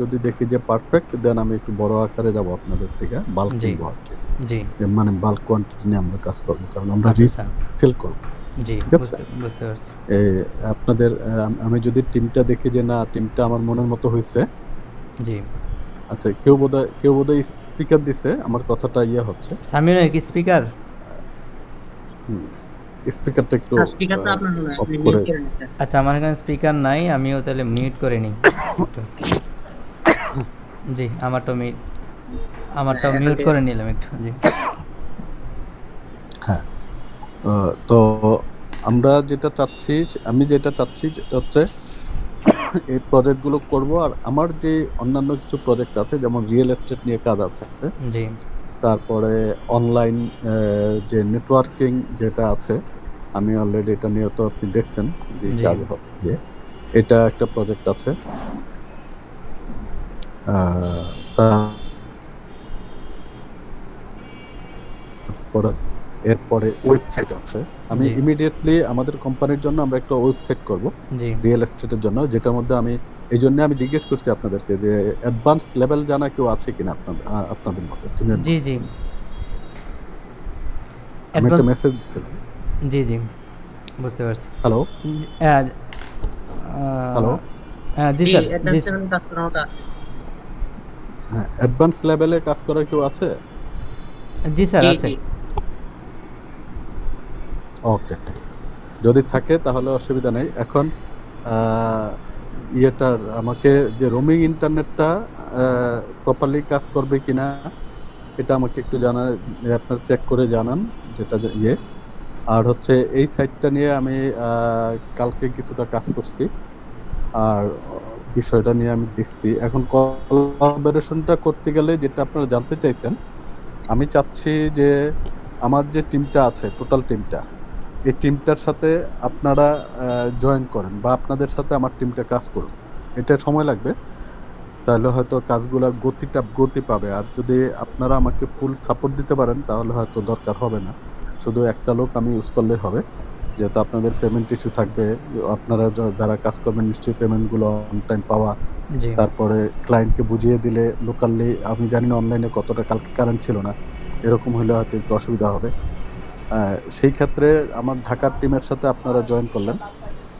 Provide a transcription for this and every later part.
যদি দেখি যে পারফেক্ট দেন আমি একটু বড় আকারে যাব আপনাদের থেকে বাল্ক জি। আর কি জি। মানে বাল্ক কোয়ান্টিটি নিয়ে আমরা কাজ করব কারণ আমরা আচ্ছা, আচ্ছা। করব। জি বুঝতে বুঝতে পারছি। আপনাদের আমি যদি টিমটা দেখি যে না টিমটা আমার মনের মতো হয়েছে জি। আচ্ছা কেউ বোধহয় কেউ বোধহয় স্পিকার দিছে আমার কথাটা ইয়ে হচ্ছে। সামিরের কি স্পিকার স্পিকারটা একটু স্পিকারটা আপনার করে- আচ্ছা আমার এখানে স্পিকার নাই আমিও তাহলে মিউট করে নিই। জি আমারটা মিউট আমারটা হ্যাঁ, মিউট করে নিলাম একটু জি। হ্যাঁ তো আমরা যেটা চাচ্ছি আমি যেটা চাচ্ছি হচ্ছে এই প্রজেক্টগুলো করব আর আমার যে অন্যান্য কিছু প্রজেক্ট আছে যেমন রিয়েল এস্টেট নিয়ে কাজ আছে জি। তারপরে অনলাইন যে নেটওয়ার্কিং যেটা আছে আমি অলরেডি এটা নিয়ে তো আপনি দেখছেন যে কাজ হচ্ছে। এটা একটা প্রজেক্ট আছে। এরপরে ওয়েবসাইট আছে। আমি ইমিডিয়েটলি আমাদের কোম্পানির জন্য আমরা একটা ওয়েবসাইট করব রিয়েল এস্টেটের জন্য যেটার মধ্যে আমি এই জন্য আমি জিজ্ঞেস করছি আপনাদেরকে যে অ্যাডভান্স লেভেল জানা কেউ আছে কিনা আপনাদের আপনাদের মধ্যে জি জি। আমি একটা মেসেজ দিছিলাম। জি জি। বুঝতে পারছি। Hello hello? আহ, জি স্যার। জি কাজ আছে। হ্যাঁ অ্যাডভান্স লেভেলে কাজ করার কেউ আছে? জি স্যার আছে। ওকে যদি থাকে তাহলে অসুবিধা নেই। এখন ইয়েটার আমাকে যে রোমিং ইন্টারনেটটা প্রপারলি কাজ করবে কিনা এটা আমাকে একটু জানা আপনার চেক করে জানান যেটা ইয়ে। আর হচ্ছে এই সাইটটা নিয়ে আমি কালকে কিছুটা কাজ করছি। আর বিষয়টা নিয়ে আমি দেখছি। এখন কোলাবোরেশনটা করতে গেলে যেটা আপনারা জানতে চাইছেন, আমি চাচ্ছি যে আমার যে টিমটা আছে টোটাল টিমটা এই টিমটার সাথে আপনারা জয়েন করেন বা আপনাদের সাথে আমার টিমটা কাজ করুন এটা সময় লাগবে। তাহলে হয়তো কাজগুলোর গতিটা, গতি পাবে। আর যদি আপনারা আমাকে ফুল সাপোর্ট দিতে পারেন, তাহলে হয়তো দরকার হবে না। শুধু একটা লোক আমি ইউজ করলে হবে। যেহেতু আপনাদের পেমেন্ট ইস্যু থাকবে আপনারা যারা কাজ করবেন নিশ্চয়ই পেমেন্টগুলো অন টাইম পাওয়া। তারপরে ক্লায়েন্টকে বুঝিয়ে দিলে লোকালি আমি জানি না অনলাইনে কতটা কালকে কারেন্ট ছিল না এরকম হলে হয়তো একটু অসুবিধা হবে। সেই ক্ষেত্রে আমার ঢাকার টিমের সাথে আপনারা জয়েন করলেন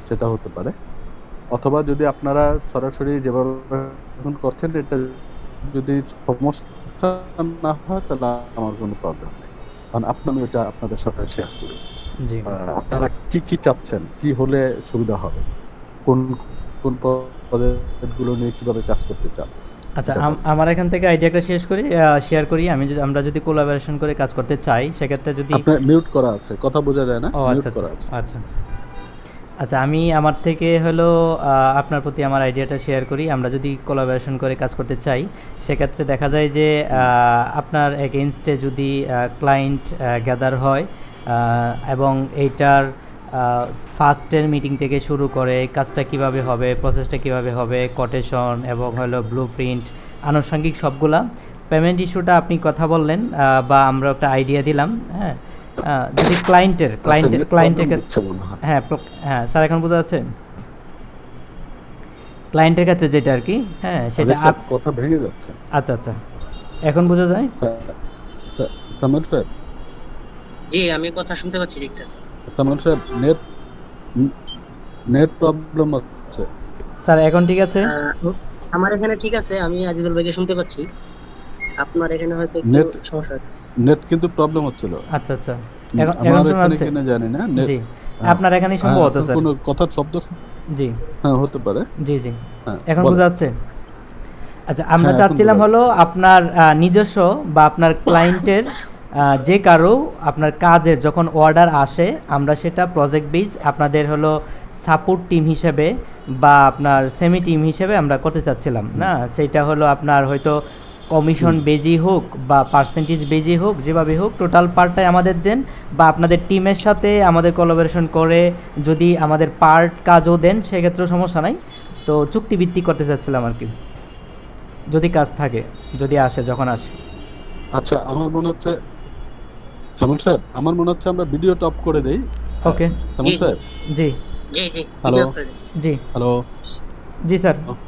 সেটা হতে পারে। অথবা যদি আপনারা সরাসরি যেভাবে এখন করছেন এটা যদি সমস্যা না হয় তাহলে আমার কোনো প্রবলেম নেই। কারণ আপনি আমি ওটা আপনাদের সাথে শেয়ার করি। আপনারা কি কি চাচ্ছেন? কি হলে সুবিধা হবে? কোন কোন প্রজেক্টগুলো নিয়ে কীভাবে কাজ করতে চান? আচ্ছা আমার এখান থেকে আইডিয়াটা শেষ করি শেয়ার করি। আমি যদি আমরা যদি কোলাবোরেশন করে কাজ করতে চাই সেক্ষেত্রে যদি আপনার মিউট করা আছে কথা বোঝা যায় না? মিউট আচ্ছা করা আচ্ছা আছে। আচ্ছা। আচ্ছা আমি আমার থেকে হলো আপনার প্রতি আমার আইডিয়াটা শেয়ার করি। আমরা যদি কোলাবোরেশন করে কাজ করতে চাই সেক্ষেত্রে দেখা যায় যে আপনার এগেনস্টে যদি ক্লায়েন্ট গ্যাদার হয় এবং এইটার ফার্স্টের মিটিং থেকে শুরু করে কাজটা কীভাবে হবে প্রসেসটা কীভাবে হবে কোটেশন এবং হলো ব্লু প্রিন্ট আনুষঙ্গিক সবগুলা পেমেন্ট ইস্যুটা আপনি কথা বললেন বা আমরা একটা আইডিয়া দিলাম হ্যাঁ? যদি ক্লায়েন্টের ক্লায়েন্টের আচ্ছা, ক্লায়েন্টের হয়। হ্যাঁ হ্যাঁ স্যার এখন বোঝা যাচ্ছে? ক্লায়েন্টের কাছে যেটা আর কি হ্যাঁ সেটা কথা ভেঙে যাচ্ছে। আচ্ছা আচ্ছা। এখন বোঝা যায়? জি আমি কথা শুনতে পাচ্ছি ঠিকঠাক সামর সাহেব নেট নেট প্রবলেম আছে। স্যার এখন ঠিক আছে? আমার এখানে ঠিক আছে আমি আজিজুল ভাইকে শুনতে পাচ্ছি। আপনার এখানে হয়তো একটু সমস্যা নেট কিন্তু প্রবলেম হচ্ছিল। আচ্ছা আচ্ছা। এখন আমার এখন শোনা যাচ্ছে কিনা জানি না জি আপনার এখানেই হ্যাঁ, সম্ভবত স্যার। কোনো কথার শব্দ জি। হ্যাঁ হতে পারে। জি জি। হ্যাঁ এখন বোঝা যাচ্ছে আচ্ছা আমরা হ্যাঁ, চাচ্ছিলাম হলো আপনার আহ, নিজস্ব বা আপনার ক্লায়েন্টের যে কারও আপনার কাজের যখন অর্ডার আসে আমরা সেটা প্রজেক্ট বেজ আপনাদের হলো সাপোর্ট টিম হিসেবে বা আপনার সেমি টিম হিসেবে আমরা করতে চাচ্ছিলাম না? সেটা হলো আপনার হয়তো কমিশন বেজি হোক বা পার্সেন্টেজ বেজি হোক যেভাবে হোক টোটাল পার্টটাই আমাদের দেন বা আপনাদের টিমের সাথে আমাদের কোলাবোরেশন করে যদি আমাদের পার্ট কাজও দেন সেক্ষেত্রেও সমস্যা নাই। তো চুক্তিভিত্তিক করতে চাচ্ছিলাম আর কি। যদি কাজ থাকে যদি আসে যখন আসে। আচ্ছা আমার মনে হচ্ছে সামন স্যার আমার মনে হচ্ছে আমরা ভিডিও টপ করে দেই। ওকে সামন সাহেব জি। জি জি হ্যালো জি। হ্যালো জি স্যার। oh.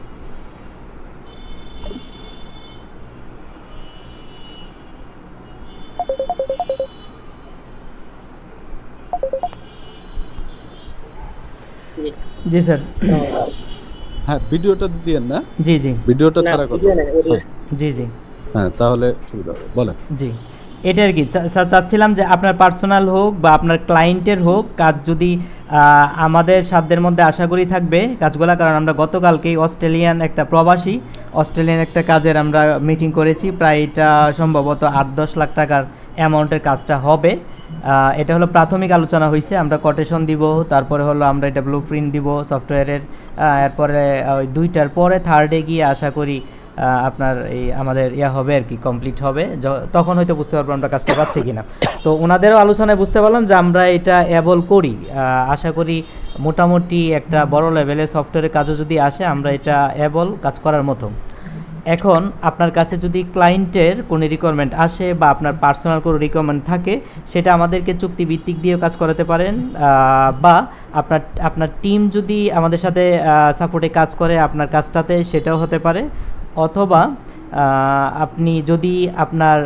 জি। স্যার। হ্যাঁ ভিডিওটা দিয়েন না। জি জি। ভিডিওটা ছাড়া কথা। হ্যাঁ। জি জি। হ্যাঁ তাহলে সুবিধা বলেন। জি। এটা আর কি। চাচ্ছিলাম যে আপনার পার্সোনাল হোক বা আপনার ক্লায়েন্টের হোক, কাজ যদি আমাদের সাধ্যের মধ্যে আশা করি থাকবে কাজগুলা, কারণ আমরা গতকালকেই অস্ট্রেলিয়ান একটা প্রবাসী, অস্ট্রেলিয়ান একটা কাজের আমরা মিটিং করেছি প্রায় এটা সম্ভবত আট দশ লাখ টাকার অ্যামাউন্টের কাজটা হবে। এটা হলো প্রাথমিক আলোচনা হয়েছে আমরা কোটেশন দিব, তারপরে হলো আমরা এটা ব্লু প্রিন্ট দিব সফটওয়্যারের এরপরে ওই দুইটার পরে থার্ডে গিয়ে আশা করি আপনার এই আমাদের ইয়া হবে আর কি কমপ্লিট হবে। তখন হয়তো বুঝতে পারব আমরা কাজটা পাচ্ছি কিনা। তো ওনাদেরও আলোচনায় বুঝতে পারলাম যে আমরা এটা অ্যাবল করি। আশা করি মোটামুটি একটা বড় লেভেলের সফটওয়্যারের কাজও যদি আসে, আমরা এটা অ্যাবল কাজ করার মতো। এখন আপনার কাছে যদি ক্লায়েন্টের কোনো রিকোয়ারমেন্ট আসে বা আপনার পার্সোনাল কোনো রিকোয়ারমেন্ট থাকে, সেটা আমাদেরকে চুক্তিভিত্তিক দিয়েও কাজ করাতে পারেন। বা আপনার আপনার টিম যদি আমাদের সাথে সাপোর্টে কাজ করে আপনার কাজটাতে, সেটাও হতে পারে। অথবা আপনি যদি আপনার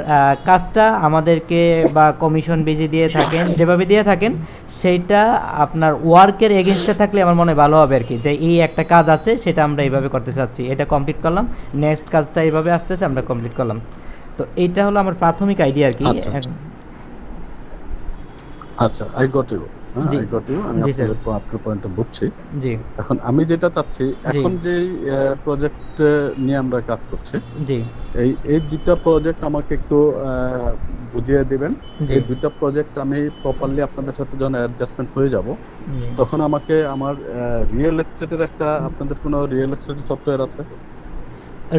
কাজটা আমাদেরকে বা কমিশন বেজে দিয়ে থাকেন যেভাবে দিয়ে থাকেন সেইটা আপনার ওয়ার্কের এগেনস্টে থাকলে আমার মনে ভালো হবে আর কি যে এই একটা কাজ আছে সেটা আমরা এইভাবে করতে চাচ্ছি। এটা কমপ্লিট করলাম নেক্সট কাজটা এইভাবে আসতেছে আমরা কমপ্লিট করলাম। তো এইটা হলো আমার প্রাথমিক আইডিয়া আর কি আচ্ছা। আচ্ছা আই গট ইউ জি। জি এখন আমি যেটা চাচ্ছি এখন যে প্রজেক্ট নিয়ে আমরা কাজ করছি জি। এই এই দুইটা প্রজেক্ট আমাকে একটু বুঝিয়ে দিবেন। এই দুইটা প্রজেক্ট আমি প্রপারলি আপনাদের সাথে যখন অ্যাডজাস্টমেন্ট হয়ে যাব তখন আমাকে আমার রিয়েল এস্টেটের একটা আপনাদের কোনো রিয়েল এস্টেটের সফটওয়্যার আছে?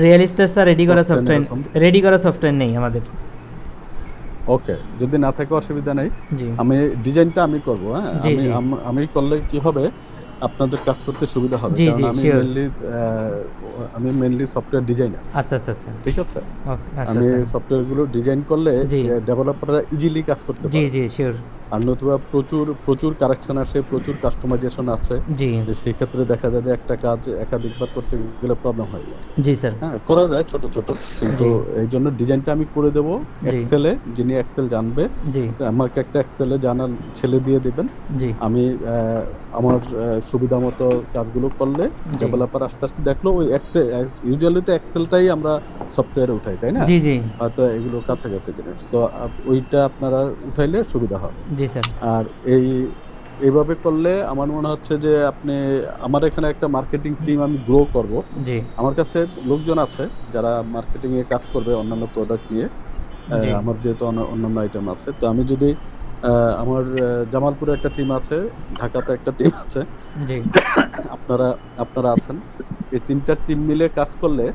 রিয়েল এস্টেট স্যার রেডি করা সফটওয়্যার রেডি করা সফটওয়্যার নেই আমাদের। ওকে যদি না থাকে অসুবিধা নেই। আমি ডিজাইনটা আমি করব হ্যাঁ? আমি আমি করলে কি হবে? আপনাদের কাজ করতে সুবিধা হবে। কারণ আমি. মেনলি আমি মেনলি সফটওয়্যার ডিজাইনার আচ্ছা আচ্ছা আচ্ছা। ঠিক আছে? আচ্ছা আমি সফটওয়্যারগুলো ডিজাইন করলে। ডেভেলপাররা ইজিলি কাজ করতে পারে। জি জি শিওর আর নতুবা প্রচুর প্রচুর কারেকশন আসে প্রচুর কাস্টমাইজেশন আছে জি। সেই ক্ষেত্রে দেখা যায় যে একটা কাজ একাধিকবার করতে গেলে প্রবলেম হয়। জি স্যার। হ্যাঁ করা যায় ছোট ছোট। কিন্তু এই জন্য ডিজাইনটা আমি করে দেবো এক্সেলে যিনি এক্সেল জানবে। জি। আমাকে একটা এক্সেলে জানার ছেলে দিয়ে দিবেন। জি। আমি আমার সুবিধা মতো কাজগুলো করলে ডেভেলপার আস্তে আস্তে দেখল ওই ইউজুয়ালি তো এক্সেলটাই আমরা সফটওয়্যারে উঠাই তাই না? জি জি। হয়তো এগুলো কাছাকাছি জিনিস তো ওইটা আপনারা উঠাইলে সুবিধা হবে। জি স্যার। আর এই এইভাবে করলে আমার মনে হচ্ছে যে আপনি আমার এখানে একটা মার্কেটিং টিম আমি গ্রো করব। জি। আমার কাছে লোকজন আছে যারা মার্কেটিং এ কাজ করবে অন্যান্য প্রোডাক্ট নিয়ে। আমার যেহেতু অন্যান্য আইটেম আছে। তো আমি যদি আমার জামালপুরে একটা টিম আছে ঢাকাতে একটা টিম আছে। আপনারা আপনারা আছেন। এই তিনটা টিম মিলে কাজ করলে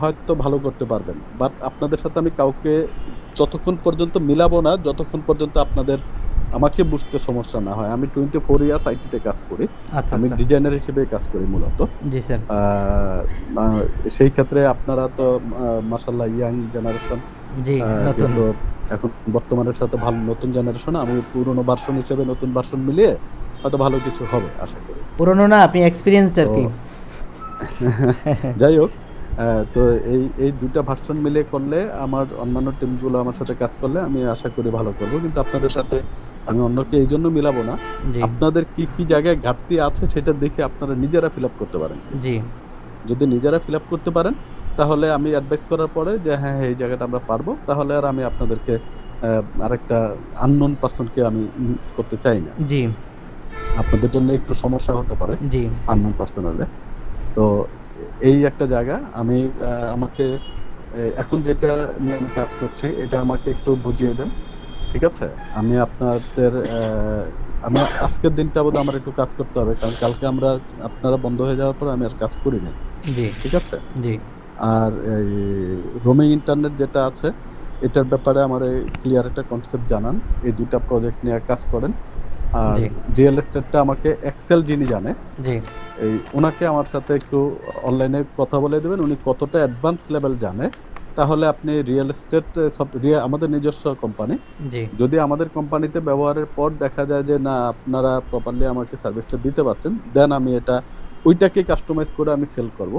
হয়তো ভালো করতে পারবেন। বাট আপনাদের সাথে আমি কাউকে ততক্ষণ পর্যন্ত মিলাবো না যতক্ষণ পর্যন্ত আপনাদের আমাকে বুঝতে সমস্যা না হয়। আমি টোয়েন্টি ফোর ইয়ার্স আইটিতে কাজ করি। আচ্ছা আমি আচ্ছা। ডিজাইনার হিসেবে কাজ করি মূলত। সেই ক্ষেত্রে আপনারা তো মাসাল্লাহ ইয়াং জেনারেশন এখন বর্তমানের সাথে ভালো নতুন জেনারেশন আমি পুরনো ভার্সন হিসেবে নতুন ভার্সন মিলিয়ে হয়তো ভালো কিছু হবে আশা করি। পুরনো না আপনি এক্সপিরিয়েন্সড আর কি। যাই হোক তো এই এই দুইটা ভার্সন মিলে করলে আমার অন্যান্য টিমগুলো আমার সাথে কাজ করলে আমি আশা করি ভালো করব। কিন্তু আপনাদের সাথে আমি অন্যকে এই জন্য মিলাবো না। আপনাদের কি কি জায়গায় ঘাটতি আছে সেটা দেখে আপনারা নিজেরা ফিল আপ করতে পারেন। জি। যদি নিজেরা ফিল আপ করতে পারেন তাহলে আমি অ্যাডভাইস করার পরে যে হ্যাঁ হ্যাঁ এই জায়গাটা আমরা পারব। তাহলে আর আমি আপনাদেরকে আরেকটা আননোন পার্সনকে আমি ইউজ করতে চাই না। জি। আপনাদের জন্য একটু সমস্যা হতে পারে জি। আননোন পার্সন হলে। তো এই একটা জায়গা আমি আমাকে এখন যেটা নিয়ে আমি কাজ করছি এটা আমাকে একটু বুঝিয়ে দেন ঠিক আছে? আমি আপনাদের আমি আজকের দিনটা বোধ আমার একটু কাজ করতে হবে কারণ কালকে আমরা আপনারা বন্ধ হয়ে যাওয়ার পর আমি আর কাজ করি না জি। ঠিক আছে? জি। আর এই রোমিং ইন্টারনেট যেটা আছে এটার ব্যাপারে আমার ক্লিয়ার একটা কনসেপ্ট জানান। এই দুইটা প্রজেক্ট নিয়ে কাজ করেন। আর রিয়েল এস্টেটটা আমাকে এক্সেল যিনি জানে জি। এই ওনাকে আমার সাথে একটু অনলাইনে কথা বলে দেবেন। উনি কতটা অ্যাডভান্স লেভেল জানে। তাহলে আপনি রিয়েল এস্টেট আমাদের নিজস্ব কোম্পানি জি। যদি আমাদের কোম্পানিতে ব্যবহারের পর দেখা যায় যে না আপনারা প্রপারলি আমাকে সার্ভিসটা দিতে পারছেন দেন আমি এটা ওইটাকে কাস্টমাইজ করে আমি সেল করব।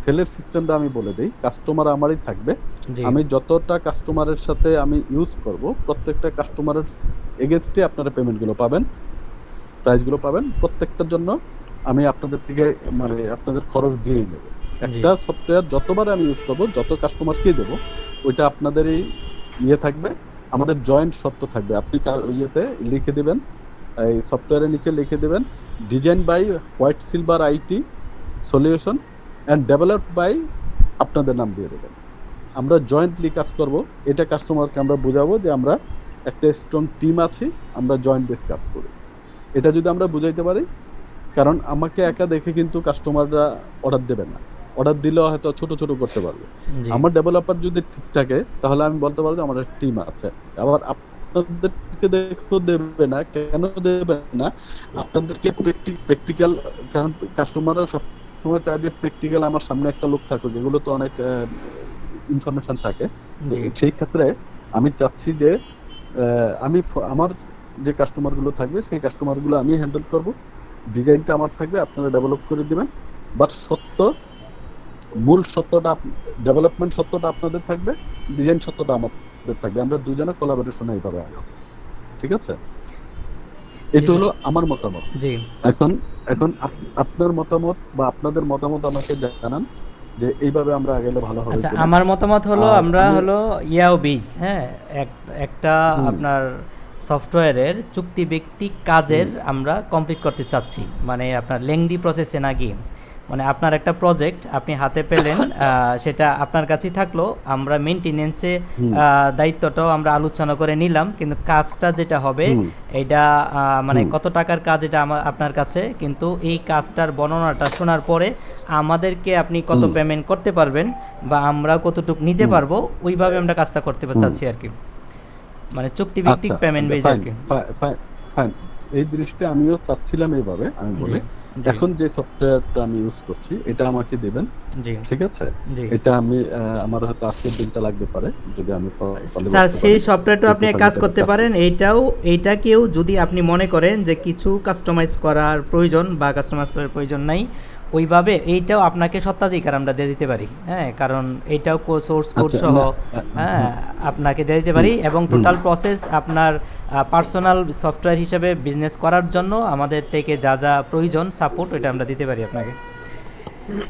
সেলের সিস্টেমটা আমি বলে দিই কাস্টমার আমারই থাকবে। আমি যতটা কাস্টমারের সাথে আমি ইউজ করব প্রত্যেকটা কাস্টমারের এগেনস্টে আপনারা পেমেন্টগুলো পাবেন প্রাইসগুলো পাবেন। প্রত্যেকটার জন্য আমি আপনাদের থেকে মানে আপনাদের খরচ দিয়ে নেব। একটা সফটওয়্যার যতবার আমি ইউজ করব যত কাস্টমারকে দেবো ওইটা আপনাদেরই ইয়ে থাকবে। আমাদের জয়েন্ট সত্য থাকবে। আপনি ইয়েতে লিখে দিবেন এই সফটওয়্যারের নিচে লিখে দেবেন design by white silver IT solution and develop by আপনাদের নাম দিয়ে দেবেন। আমরা জয়েন্টলি কাজ করব। এটা কাস্টমারকে আমরা বোঝাবো যে আমরা একটা স্ট্রং টিম আছি আমরা জয়েন্ট বেস কাজ করি। এটা যদি আমরা বুঝাইতে পারি কারণ আমাকে একা দেখে কিন্তু কাস্টমাররা অর্ডার দেবে না। অর্ডার দিলেও হয়তো ছোট ছোট করতে পারবে। আমার ডেভেলপার যদি ঠিক থাকে তাহলে আমি বলতে পারব আমার টিম আছে। আবার আপনাদেরকে দেখো দেবে না কেন দেবে না? আপনাদেরকে প্র্যাকটিক্যাল কারণ কাস্টমাররা সব সময় চায় যে প্র্যাকটিক্যাল আমার সামনে একটা লোক থাকুক যেগুলো তো অনেক ইনফরমেশন থাকে। সেই ক্ষেত্রে আমি চাচ্ছি যে আমি আমার যে কাস্টমারগুলো থাকবে সেই কাস্টমারগুলো আমি হ্যান্ডেল করব। ডিজাইনটা আমার থাকবে আপনারা ডেভেলপ করে দিবেন। বাট সত্য মূল সত্যটা ডেভেলপমেন্ট সত্যটা আপনাদের থাকবে ডিজাইন সত্যটা আমাদের থাকবে। আমরা দুজনে কোলাবোরেশন এইভাবে ঠিক আছে? এটা হলো আমার মতামত। জি। এখন এখন আপনার মতামত বা আপনাদের মতামত আমাকে জানান যে এইভাবে আমরা আগেলে ভালো হবে আচ্ছা আমার মতামত হলো আমরা হলো ইয়াও বিজ হ্যাঁ? একটা আপনার সফটওয়্যারের চুক্তি ব্যক্তি কাজের আমরা কমপ্লিট করতে চাচ্ছি। মানে আপনার লেংদি প্রসেসে না গিয়ে। মানে আপনার একটা প্রজেক্ট আপনি হাতে পেলেন সেটা আপনার কাছেই থাকল আমরা মেনটেনেন্সে দায়িত্বটাও আমরা আলোচনা করে নিলাম কিন্তু কাজটা যেটা হবে এটা মানে কত টাকার কাজ এটা আপনার কাছে কিন্তু এই কাজটার বর্ণনাটা শোনার পরে আমাদেরকে আপনি কত পেমেন্ট করতে পারবেন বা আমরা কতটুকু নিতে পারব ওইভাবে আমরা কাজটা করতে চাচ্ছি আর কি মানে চুক্তিভিত্তিক আচ্ছা, পেমেন্ট বেজ আর কি. এই দৃষ্টি আমিও চাচ্ছিলাম এইভাবে আমি বলি। এখন যে সফটওয়্যারটা আমি ইউজ করছি এটা আমাকে দেবেন জি। ঠিক আছে? এটা আমি আমার হয়তো আজকের দিনটা লাগতে পারে যদি আমি স্যার সেই সফটওয়্যারটা আপনি কাজ করতে পারেন এইটাও এইটাকেও যদি আপনি মনে করেন যে কিছু কাস্টমাইজ করার প্রয়োজন বা কাস্টমাইজ করার প্রয়োজন নাই ওইভাবে এইটাও আপনাকে সত্ত্বাধিকার আমরা দিয়ে দিতে পারি হ্যাঁ কারণ এইটাও সোর্স কোড আচ্ছা, সহ হ্যাঁ আপনাকে দিয়ে দিতে পারি এবং টোটাল প্রসেস আপনার পার্সোনাল সফটওয়্যার হিসেবে বিজনেস করার জন্য আমাদের থেকে যা যা প্রয়োজন সাপোর্ট ওইটা আমরা দিতে পারি আপনাকে।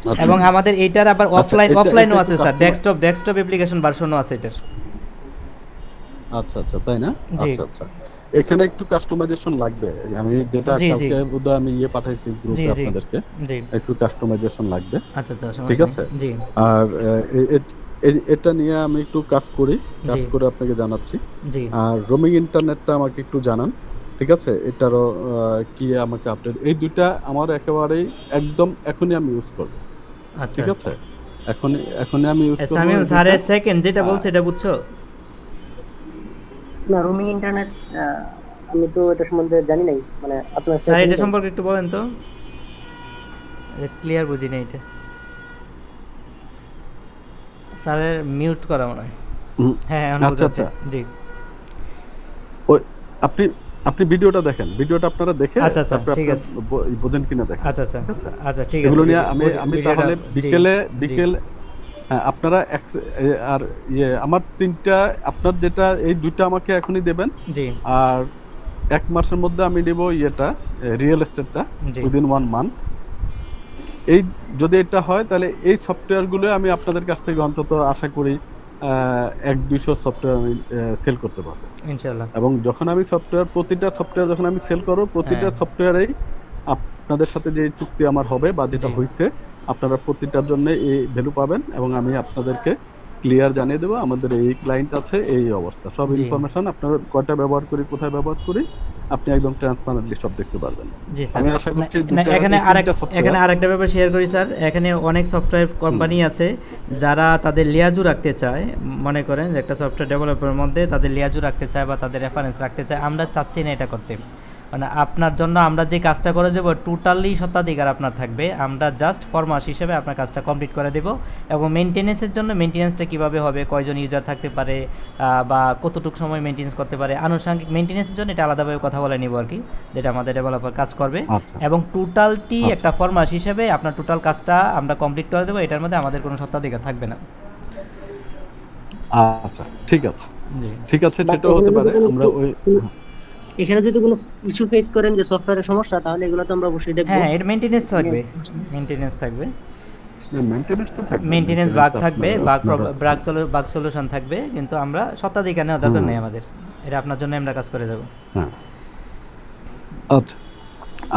আচ্ছা। এবং আমাদের এইটার আবার আচ্ছা, অফলাইন এটা- অফলাইনও আছে স্যার ডেস্কটপ ডেস্কটপ অ্যাপ্লিকেশন ভার্সনও আছে এটার। আচ্ছা আচ্ছা তাই না? আচ্ছা আচ্ছা। এখানে একটু কাস্টমাইজেশন লাগবে। আমি যেটা। কালকে বোধহয় আমি ইয়ে পাঠাইছি গ্রুপে আপনাদেরকে একটু কাস্টমাইজেশন লাগবে। আচ্ছা আচ্ছা ঠিক আছে? জি। আর এটা নিয়ে আমি একটু কাজ করি কাজ করে আপনাকে জানাচ্ছি। জি। আর রোমিং ইন্টারনেটটা আমাকে একটু জানান ঠিক আছে? এটারও কি আমাকে আপডেট এই দুইটা আমার একেবারেই একদম এখনই আমি ইউজ করব। আচ্ছা। ঠিক আছে? এখন এখনই আমি ইউজ করব সামিউল স্যারের সেকেন্ড যেটা বলছে এটা বুঝছ? না রোমিং ইন্টারনেট আমি তো এটা সম্বন্ধে জানি নাই মানে আপনার স্যার এটা সম্পর্কে একটু বলেন তো। ক্লিয়ার বুঝি না এটা। স্যারের মিউট করা মনে হয়। হ্যাঁ আচ্ছা, আচ্ছা। জি। ওই আপনি আপনি ভিডিওটা দেখেন। ভিডিওটা আপনারা দেখে আচ্ছা, আচ্ছা, ঠিক আছে। বোঝেন কিনা দেখেন। আচ্ছা আচ্ছা। আচ্ছা ঠিক আছে। এগুলো নিয়ে আমি আমি তাহলে বিকেলে বিকেল হ্যাঁ আপনারা আর ইয়ে আমার তিনটা আপনার যেটা এই দুইটা আমাকে এখনই দেবেন। জি। আর এক মাসের মধ্যে আমি দেব ইয়েটা রিয়েল এস্টেটটা উইদিন ওয়ান মান্থ এই যদি এটা হয় তাহলে এই সফটওয়্যারগুলো আমি আপনাদের কাছ থেকে অন্তত আশা করি এক দুইশো সফটওয়্যার আমি সেল করতে পারব। ইনশাআল্লাহ। এবং যখন আমি সফটওয়্যার প্রতিটা সফটওয়্যার যখন আমি সেল করব প্রতিটা। সফটওয়্যারেই আপনাদের সাথে যে চুক্তি আমার হবে বা যেটা হয়েছে আপনারা প্রতিটার জন্য এই ভ্যালু পাবেন এবং আমি আপনাদেরকে ক্লিয়ার জানিয়ে দেবো আমাদের এই ক্লায়েন্ট আছে এই অবস্থা। সব ইনফরমেশন আপনারা কয়টা ব্যবহার করি কোথায় ব্যবহার করি আপনি একদম ট্রান্সপারেন্টলি সব দেখতে পারবেন। জি স্যার। আমি আশা করছি এখানে এই আরেক এখানে আরেকটা ব্যাপার শেয়ার করি স্যার। এখানে অনেক সফটওয়্যার কোম্পানি আছে যারা তাদের লিয়াজু রাখতে চায়। মনে করেন যে একটা সফটওয়্যার ডেভেলপের মধ্যে তাদের লিয়াজু রাখতে চায় বা তাদের রেফারেন্স রাখতে চায়। আমরা চাচ্ছি না এটা করতে। মানে আপনার জন্য আমরা যে কাজটা করে দেবো টোটালি সত্ত্বাধিকার আপনার থাকবে। আমরা জাস্ট ফরমাস হিসেবে আপনার কাজটা কমপ্লিট করে দেবো। এবং মেনটেনেন্সের জন্য মেনটেনেন্সটা কীভাবে হবে কয়জন ইউজার থাকতে পারে বা কতটুকু সময় মেনটেন্স করতে পারে আনুষঙ্গিক মেনটেনেন্সের জন্য এটা আলাদাভাবে কথা বলে নিব আর কি যেটা আমাদের ডেভেলপার কাজ করবে। আচ্ছা। এবং টোটালটি আচ্ছা। একটা ফরমাস হিসেবে আপনার টোটাল কাজটা আমরা কমপ্লিট করে দেবো এটার মধ্যে আমাদের কোনো সত্ত্বাধিকার থাকবে না। আচ্ছা ঠিক আছে। ঠিক আছে সেটাও হতে পারে। আমরা ওই কোনো- এখানে যদি কোনো ইস্যু ফেস করেন যে সফটওয়্যারের সমস্যা তাহলে এগুলো তো আমরা অবশ্যই দেখব। হ্যাঁ এর থাকবে। মেনটেনেন্স থাকবে। মেইনটেনেন্স তো থাকবে। মেনটেনেন্স বাগ থাকবে বাগ বাগ বাগ সলিউশন থাকবে কিন্তু আমরা শতাধিক নেওয়ার দরকার নেই আমাদের। এটা আপনার জন্য আমরা কাজ করে যাব। হ্যাঁ। আচ্ছা।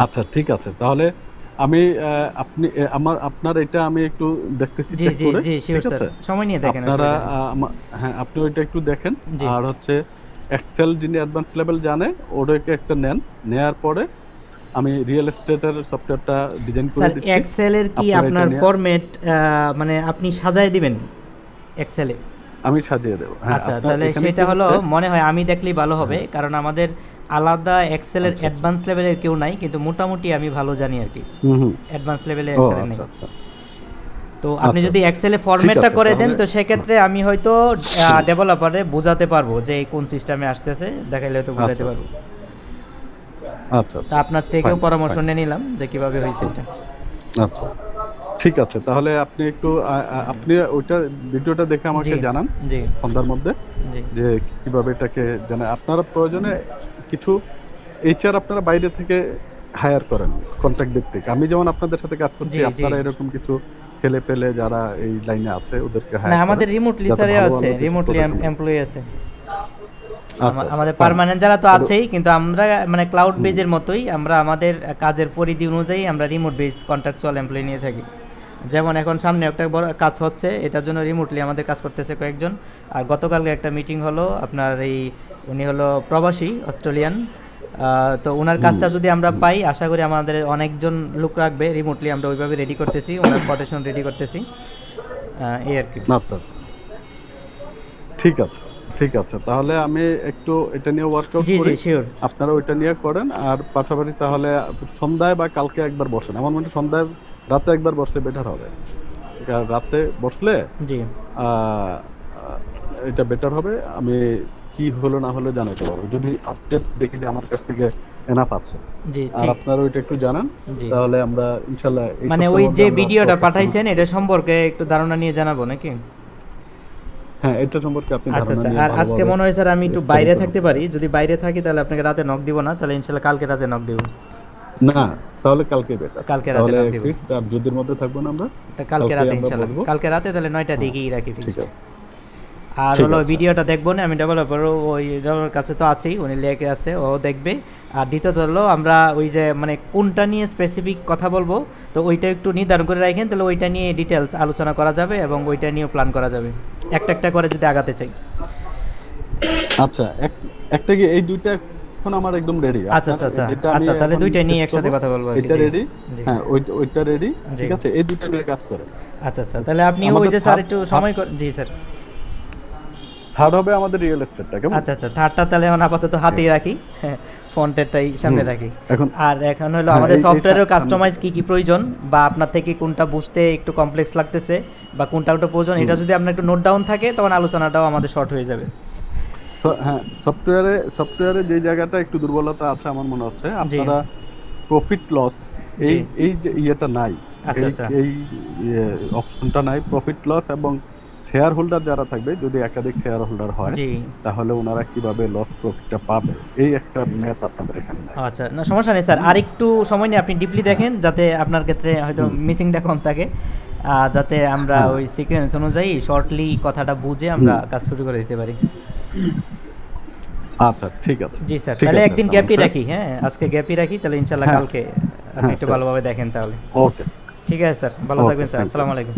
আচ্ছা ঠিক আছে। তাহলে আমি আপনি আমার আপনার এটা আমি একটু দেখতেছি জি জি জি স্যার সময় নিয়ে দেখেন আপনারা হ্যাঁ আপনি ওইটা একটু দেখেন। আর হচ্ছে এক্সেল যিনি অ্যাডভান্স লেভেল জানে ওটাকে একটা নেন। নেয়ার পরে আমি রিয়েল এস্টেটের সফটওয়্যারটা ডিজাইন করে স্যার দিচ্ছি। এক্সেলের কি আপনার ফরম্যাট মানে আপনি সাজায় দিবেন এক্সেলে আমি সাজিয়ে দেবো হ্যাঁ, আচ্ছা তাহলে সেটা হলো মনে হয় আমি দেখলেই ভালো হবে কারণ আমাদের আলাদা এক্সেলের আচ্ছা, আচ্ছা। অ্যাডভান্স লেভেলের কেউ নাই কিন্তু মোটামুটি আমি ভালো জানি আর কি। অ্যাডভান্স লেভেলে এক্সেলের নেই। আচ্ছা আচ্ছা। তো আপনি আচ্ছা, যদি এক্সেলে ফরম্যাটটা করে দেন তো সেক্ষেত্রে আমি হয়তো ডেভেলপারে বোঝাতে পারব যে কোন সিস্টেমে আসতেছে দেখাইলে হয়তো বোঝাতে আচ্ছা, পারব। আচ্ছা। তা আপনার থেকেও পরামর্শ নিয়ে নিলাম যে কীভাবে হয়েছে এটা। আচ্ছা। ঠিক আছে তাহলে আপনি একটু আপনি ওইটা ভিডিওটা দেখে আমাকে জানান সন্ধ্যার মধ্যে জি। যে কীভাবে এটাকে জানা আপনারা প্রয়োজনে কিছু এইচআর আপনারা বাইরে থেকে হায়ার করেন কন্ট্রাক্ট ভিত্তিক আমি যেমন আপনাদের সাথে কাজ করছি। আপনারা এরকম কিছু ছেলে পেলে যারা এই লাইনে আছে ওদেরকে না আমাদের রিমোটলি স্যারে আছে রিমোটলি এমপ্লয়ি আছে। আচ্ছা, আমাদের পার্মানেন্ট যারা তো আছেই কিন্তু আমরা মানে ক্লাউড বেজের মতোই আমরা আমাদের কাজের পরিধি অনুযায়ী আমরা রিমোট বেজ কন্ট্রাকচুয়াল এমপ্লয়ি নিয়ে থাকি। যেমন এখন সামনে একটা বড় কাজ হচ্ছে এটার জন্য রিমোটলি আমাদের কাজ করতেছে কয়েকজন। আর গতকালকে একটা মিটিং হলো আপনার এই উনি হলো প্রবাসী অস্ট্রেলিয়ান। তো ওনার কাজটা যদি আমরা পাই আশা করি আমাদের অনেকজন লোক রাখবে রিমোটলি আমরা ওইভাবে রেডি করতেছি ওনার কোটেশন রেডি করতেছি। এই আর কি। আচ্ছা আচ্ছা। ঠিক আছে ঠিক আছে। তাহলে আমি একটু এটা নিয়ে ওয়ার্কআউট জি জি করি। শিওর আপনারা ওইটা নিয়ে করেন আর পাশাপাশি তাহলে সন্ধ্যায় বা কালকে একবার বসেন। আমার মনে হয় সন্ধ্যায় রাতে একবার বসলে বেটার হবে। রাতে বসলে জি। এটা বেটার হবে। আমি কি হলো না হলো জানাতে পারব যদি আপডেট দেখি যে আমার কাছ থেকে এনাফ আছে। জি আর আপনারা ওইটা একটু জানান তাহলে আমরা ইনশাল্লাহ এই মানে ওই যে ভিডিওটা পাঠাইছেন এটা সম্পর্কে একটু ধারণা নিয়ে জানাব নাকি? হ্যাঁ এটা সম্পর্কে আপনি আচ্ছা আচ্ছা। আর আজকে মনে হয় স্যার আমি একটু বাইরে থাকতে পারি। যদি বাইরে থাকি তাহলে আপনাকে রাতে নক দিব না তাহলে ইনশাল্লাহ কালকে রাতে নক দিব। না তাহলে কালকে বেটার কালকে রাতে তাহলে নক দিব। ফিক্সড আর যদির মধ্যে থাকব না আমরা তা কালকে রাতে আমরা ইনশাল্লাহ। কালকে রাতে তাহলে নয়টা দিকেই রাখি ঠিক ফিক্সড আছে। আর হলো ভিডিওটা দেখব না আমি ডেভেলপার ওই ডেভেলপার কাছে তো আছেই উনি লেখে আছে ও দেখবে। আর দ্বিতীয়ত হলো আমরা ওই যে মানে কোনটা নিয়ে স্পেসিফিক কথা বলব তো ওইটা একটু নির্ধারণ করে রাখেন তাহলে ওইটা নিয়ে ডিটেলস আলোচনা করা যাবে এবং ওইটা নিয়েও প্ল্যান করা যাবে। একটা একটা করে যদি আগাতে চাই। আচ্ছা একটা কি এই দুইটা এখন আমার একদম রেডি আচ্ছা, আচ্ছা, আচ্ছা। আচ্ছা, তাহলে দুইটা নিয়ে একসাথে কথা বলব এটা রেডি। হ্যাঁ ওই- ওইটা রেডি ঠিক আছে এই দুইটা নিয়ে কাজ করে আচ্ছা আচ্ছা তাহলে আপনি ওই যে স্যার একটু সময় জি স্যার। থার্ড হবে আমাদের রিয়েল এস্টেটটা কেমন? আচ্ছা আচ্ছা থার্ডটা তাহলে এখন আপাতত হাতেই রাখি। ফন্টেরটাই সামনে রাখি। এখন আর এখন হলো হ্যাঁ, আমাদের সফটওয়্যারের কাস্টমাইজ কি কি প্রয়োজন বা আপনার থেকে কোনটা বুঝতে একটু কমপ্লেক্স লাগতেছে বা কোনটা একটু প্রয়োজন এটা যদি আপনার একটু নোট ডাউন থাকে তখন আলোচনাটাও আমাদের শর্ট হয়ে যাবে। হ্যাঁ সফটওয়্যারে সফটওয়্যারে যে জায়গাটা একটু দুর্বলতা আছে আমার মনে হচ্ছে আপনারা প্রফিট লস এই এই যে ইয়েটা নাই আচ্ছা, আচ্ছা। এই অপশনটা নাই প্রফিট লস এবং শেয়ার হোল্ডার যারা থাকবে যদি একাধিক শেয়ার হোল্ডার হয় তাহলে ওনারা কীভাবে লস প্রফিটটা পাবে? এই একটা ম্যাথ আপনাদের এখানে আচ্ছা না সমস্যা নেই স্যার আর একটু সময় নিয়ে আপনি ডিপলি দেখেন যাতে আপনার ক্ষেত্রে হয়তো মিসিংটা কম থাকে। যাতে আমরা হ্যাঁ। ওই সিকোয়েন্স অনুযায়ী শর্টলি কথাটা বুঝে আমরা কাজ শুরু করে দিতে পারি। আচ্ছা ঠিক আছে। জি স্যার তাহলে একদিন গ্যাপই রাখি হ্যাঁ? আজকে গ্যাপই রাখি তাহলে ইনশাল্লাহ হ্যাঁ। কালকে আপনি হ্যাঁ, একটু স্যার। ভালোভাবে দেখেন তাহলে। ওকে ঠিক আছে স্যার ভালো থাকবেন স্যার আসসালামু আলাইকুম।